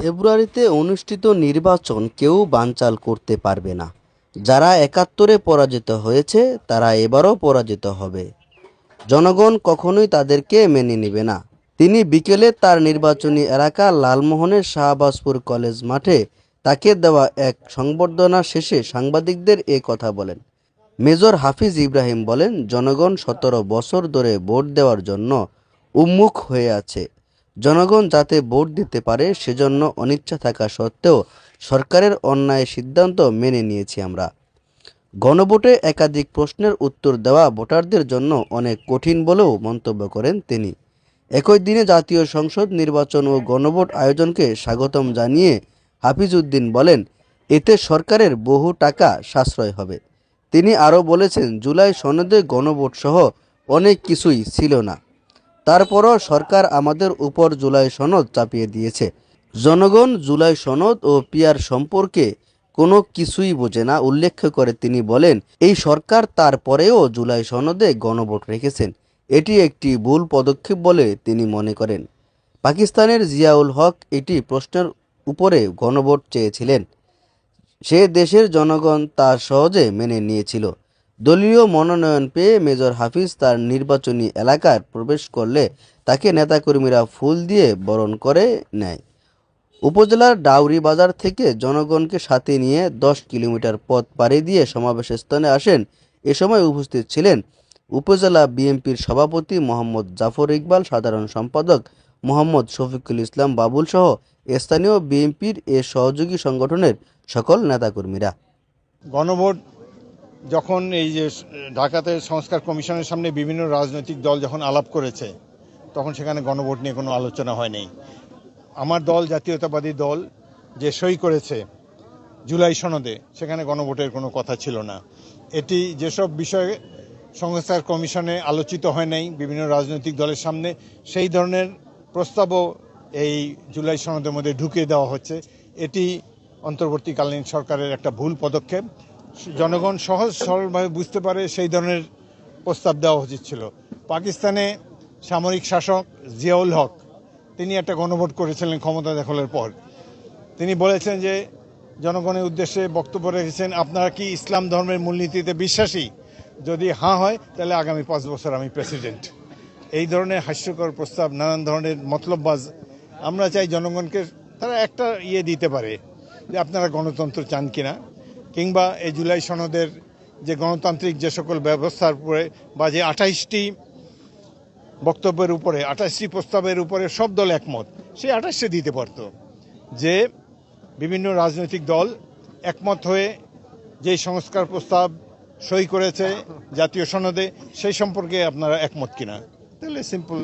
ফেব্রুয়ারিতে অনুষ্ঠিত নির্বাচন কেউ বানচাল করতে পারবে না। যারা একাত্তরে পরাজিত হয়েছে, তারা এবারও পরাজিত হবে। জনগণ কখনোই তাদেরকে মেনে নেবে না। তিনি বিকেলে তার নির্বাচনী এলাকা লালমোহনের শাহবাজপুর কলেজ মাঠে তাকে দেওয়া এক সংবর্ধনা শেষে সাংবাদিকদের এ কথা বলেন। মেজর হাফিজ ইব্রাহিম বলেন, জনগণ সতেরো বছর ধরে ভোট দেওয়ার জন্য উন্মুখ হয়ে আছে। জনগণ যাতে ভোট দিতে পারে, সেজন্য অনিচ্ছা থাকা সত্ত্বেও সরকারের অন্যায় সিদ্ধান্ত মেনে নিয়েছি আমরা। গণভোটে একাধিক প্রশ্নের উত্তর দেওয়া ভোটারদের জন্য অনেক কঠিন বলেও মন্তব্য করেন তিনি। একই দিনে জাতীয় সংসদ নির্বাচন ও গণভোট আয়োজনকে স্বাগতম জানিয়ে হাফিজউদ্দিন বলেন, এতে সরকারের বহু টাকা সাশ্রয় হবে। তিনি আরও বলেছেন, জুলাই সনদে গণভোট সহ অনেক কিছুই ছিল না। তারপরও সরকার আমাদের উপর জুলাই সনদ চাপিয়ে দিয়েছে। জনগণ জুলাই সনদ ও পিয়ার সম্পর্কে কোনো কিছুই বোঝে না, উল্লেখ করে তিনি বলেন, এই সরকার তারপরেও জুলাই সনদে গণভোট রেখেছেন। এটি একটি ভুল পদক্ষেপ বলে তিনি মনে করেন। পাকিস্তানের জিয়াউল হক এটি প্রশ্নের উপরে গণভোট চেয়েছিলেন। সে দেশের জনগণ তা সহজে মেনে নিয়েছিল। দলীয় মনোনয়ন পেয়ে মেজর হাফিজ তার নির্বাচনী এলাকায় প্রবেশ করলে তাকে নেতাকর্মীরা ফুল দিয়ে বরণ করে নেয়। উপজেলার ডাউরি বাজার থেকে জনগণকে সাথে নিয়ে দশ কিলোমিটার পথ পাড়ি দিয়ে সমাবেশ স্থানে আসেন। এ সময় উপস্থিত ছিলেন উপজেলা বিএনপির সভাপতি মোহাম্মদ জাফর ইকবাল, সাধারণ সম্পাদক মোহাম্মদ শফিকুল ইসলাম বাবুল সহ স্থানীয় বিএনপির এ সহযোগী সংগঠনের সকল নেতাকর্মীরা। গণভোট যখন এই যে ঢাকাতে সংস্কার কমিশনের সামনে বিভিন্ন রাজনৈতিক দল যখন আলাপ করেছে, তখন সেখানে গণভোট নিয়ে কোনো আলোচনা হয়নি আমার দল, জাতীয়তাবাদী দল, যে সই করেছে জুলাই সনদে, সেখানে গণভোটের কোনো কথা ছিল না। এটি যেসব বিষয়ে সংস্কার কমিশনে আলোচিত হয় নাই বিভিন্ন রাজনৈতিক দলের সামনে, সেই ধরনের প্রস্তাবও এই জুলাই সনদের মধ্যে ঢুকিয়ে দেওয়া হচ্ছে। এটি অন্তর্বর্তীকালীন সরকারের একটা ভুল পদক্ষেপ। জনগণ সহজ সরলভাবে বুঝতে পারে সেই ধরনের প্রস্তাব দেওয়া উচিত ছিল। পাকিস্তানে সামরিক শাসক জিয়াউল হক, তিনি একটা গণভোট করেছিলেন ক্ষমতা দখলের পর। তিনি বলেছেন যে, জনগণের উদ্দেশ্যে বক্তব্য রেখেছেন, আপনারা কি ইসলাম ধর্মের মূলনীতিতে বিশ্বাসী? যদি হাঁ হয়, তাহলে আগামী পাঁচ বছর আমি প্রেসিডেন্ট। এই ধরনের হাস্যকর প্রস্তাব, নানান ধরনের মতলববাজ, আমরা চাই জনগণকে তারা একটা ইয়ে দিতে পারে যে, আপনারা গণতন্ত্র চান কিনা? কিংবা এই জুলাই সনদের যে গণতান্ত্রিক যে সকল ব্যবস্থার উপরে বা যে আঠাইশটি বক্তব্যের উপরে আঠাশটি প্রস্তাবের উপরে সব দল একমত সেই আঠাশটি দিতে পারতো যে বিভিন্ন রাজনৈতিক দল একমত হয়ে যে সংস্কার প্রস্তাব সই করেছে জাতীয় সনদে, সেই সম্পর্কে আপনারা একমত কিনা? তাহলে সিম্পল